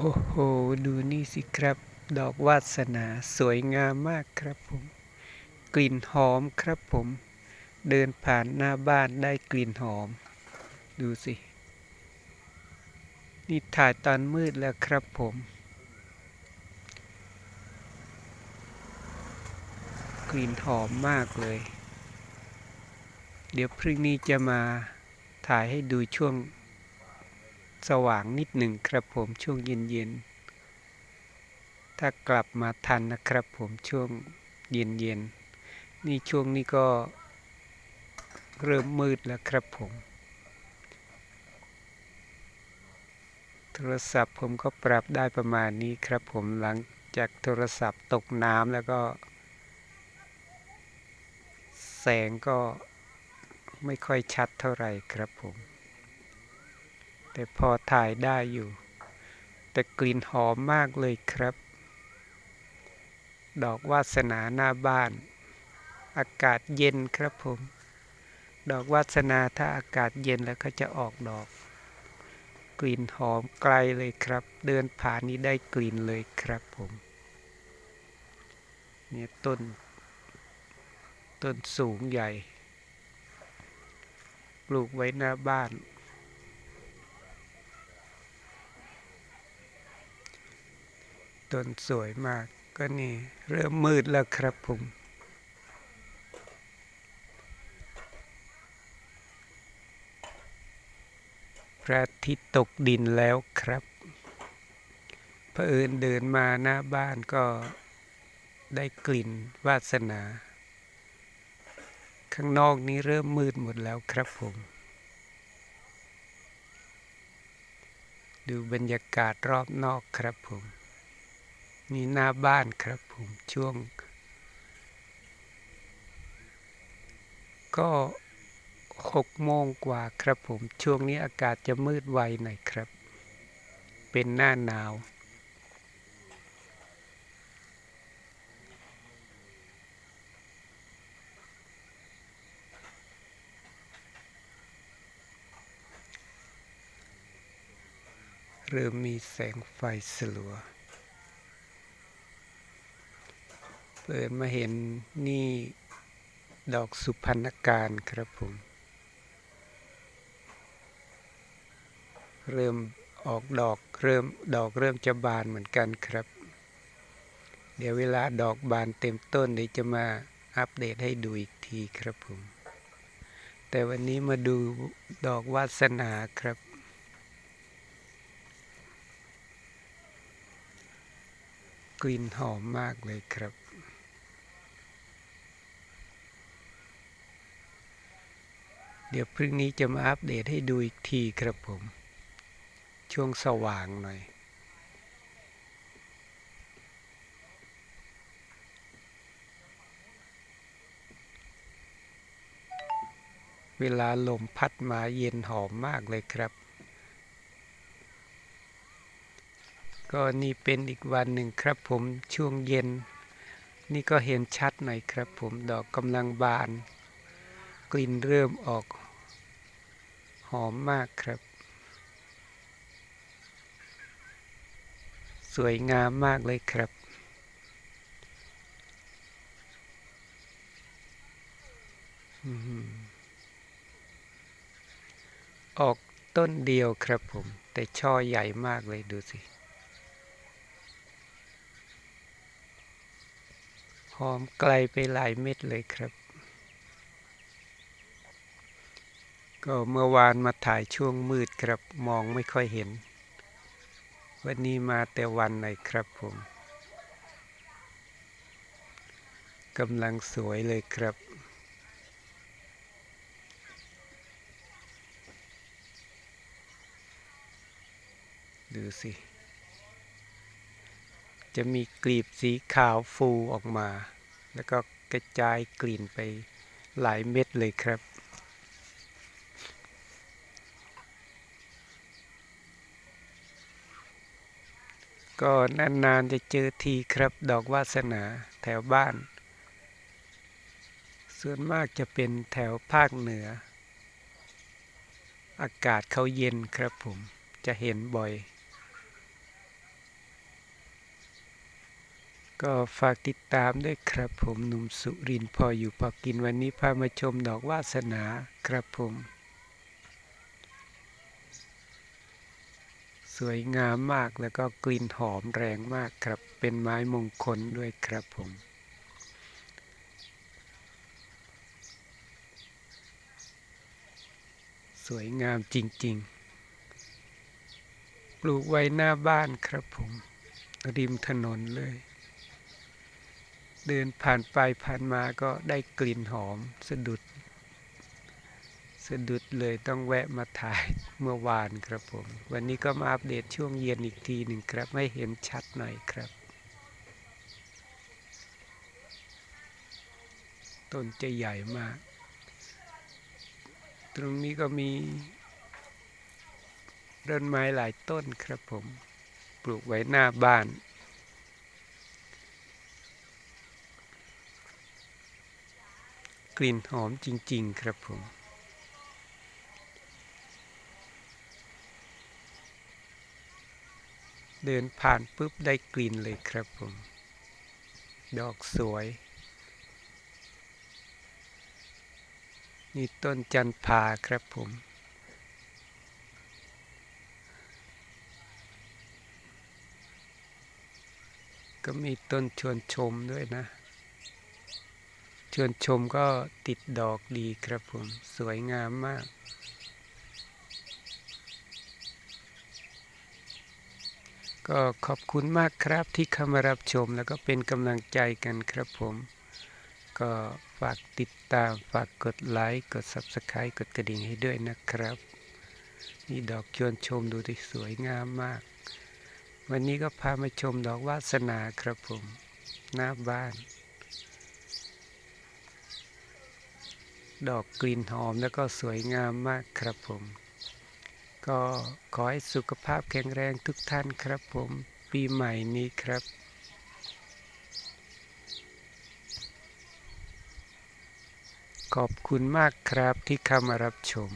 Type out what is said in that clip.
โอ้โห ดูนี่สิครับ ดอกวาสนาสวยงามมากครับผม กลิ่นหอมครับผม เดินผ่านหน้าบ้านได้กลิ่นหอม ดูสิ นี่ถ่ายตอนมืดแล้วครับผม กลิ่นหอมมากเลย เดี๋ยวพรุ่งนี้จะมาถ่ายให้ดูช่วง สว่างนิดหนึ่งครับผมช่วงเย็นๆ ถ้ากลับมาทันนะครับผมช่วงเย็นๆ นี่ช่วงนี้ก็เริ่มมืดแล้วครับผม โทรศัพท์ผมก็ปรับได้ประมาณนี้ครับผมหลังจากโทรศัพท์ตกน้ำแล้วก็ แสงก็ไม่ค่อยชัดเท่าไหร่ครับผม แต่พอถ่ายได้อยู่ แต่กลิ่นหอมมากเลยครับ ดอกวาสนาหน้าบ้าน อากาศเย็นครับผม ดอกวาสนาถ้าอากาศเย็นแล้วก็จะออกดอก กลิ่นหอมไกลเลยครับ เดินผ่านนี้ได้กลิ่นเลยครับผมเนี่ยต้น ต้นสูงใหญ่ ปลูกไว้หน้าบ้าน ต้นสวยมาก ก็นี่เริ่มมืดแล้วครับผมพระอาทิตย์ตกดินแล้วครับเผอิญเดินมาหน้าบ้านก็ได้กลิ่นวาสนา ข้างนอกนี้เริ่มมืดหมดแล้วครับผม ดูบรรยากาศรอบนอกครับผม นี่หน้าบ้านครับผมช่วง ก็หกโมงกว่าครับผมช่วงนี้อากาศจะมืดไวหน่อยครับ เป็นหน้าหนาว เริ่มมีแสงไฟสลัว เปิดมาเห็นนี่ดอกสุพรรณการครับผม เริ่มออกดอกเริ่มดอกเริ่มจะบานเหมือนกันครับ เดี๋ยวเวลาดอกบานเต็มต้นเดี๋ยวจะมาอัปเดตให้ดูอีกทีครับผม แต่วันนี้มาดูดอกวาสนาครับกลิ่นหอมมากเลยครับ เดี๋ยวพรุ่งนี้จะมาอัปเดตให้ดูอีกทีครับผม ช่วงสว่างหน่อย เวลาลมพัดมาเย็นหอมมากเลยครับ ก็นี่เป็นอีกวันหนึ่งครับผมช่วงเย็น นี่ก็เห็นชัดหน่อยครับผมดอกกำลังบาน กลิ่นเริ่มออก หอมมากครับ สวยงามมากเลยครับ ออกต้นเดียวครับผม แต่ช่อใหญ่มากเลยดูสิหอมไกลไปหลายเม็ดเลยครับ ก็เมื่อวานมาถ่ายช่วงมืดครับมองไม่ค่อยเห็น วันนี้มาแต่วันหนครับผมกำลังสวยเลยครับ ดูสิ จะมีกลีบสีขาวฟูออกมา แล้วก็กระจายกลิ่นไปหลายเม็ดเลยครับ ก็นานๆจะเจอทีครับดอกวาสนาแถวบ้าน ส่วนมากจะเป็นแถวภาคเหนือ อากาศเขาเย็นครับผมจะเห็นบ่อย ก็ฝากติดตามด้วยครับผมหนุ่มสุรินพออยู่พอกินวันนี้พามาชมดอกวาสนาครับผม สวยงามมากแล้วก็กลิ่นหอมแรงมากครับ เป็นไม้มงคลด้วยครับผม สวยงามจริง ๆ ปลูกไว้หน้าบ้านครับผม ริมถนนเลย เดินผ่านไปผ่านมาก็ได้กลิ่นหอมสะดุด สะดุดเลยต้องแวะมาถ่ายเมื่อวานครับผม วันนี้ก็มาอัปเดตช่วงเย็นอีกทีหนึ่งครับให้เห็นชัดหน่อยครับ ต้นจะใหญ่มาก ตรงนี้ก็มีต้นไม้หลายต้นครับผม ปลูกไว้หน้าบ้านกลิ่นหอมจริง ๆ ครับผม เดินผ่านปุ๊บได้กลิ่นเลยครับผม ดอกสวย นี่ต้นจันพาครับผม ก็มีต้นชวนชมด้วยนะ ชวนชมก็ติดดอกดีครับผม สวยงามมาก ก็ขอบคุณมากครับที่เข้ามารับชมแล้วก็เป็นกำลังใจกันครับผม ก็ฝากติดตามฝากกดไลค์ กด Subscribe กดกระดิ่งให้ด้วยนะครับ นี่ดอกชวนชมดูที่สวยงามมาก วันนี้ก็พามาชมดอกวาสนาครับผม หน้าบ้าน ดอกกลิ่นหอมแล้วก็สวยงามมากครับผม ก็ขอให้สุขภาพแข็งแรงทุกท่านครับผมปีใหม่นี้ครับขอบคุณมากครับที่เข้ามารับชม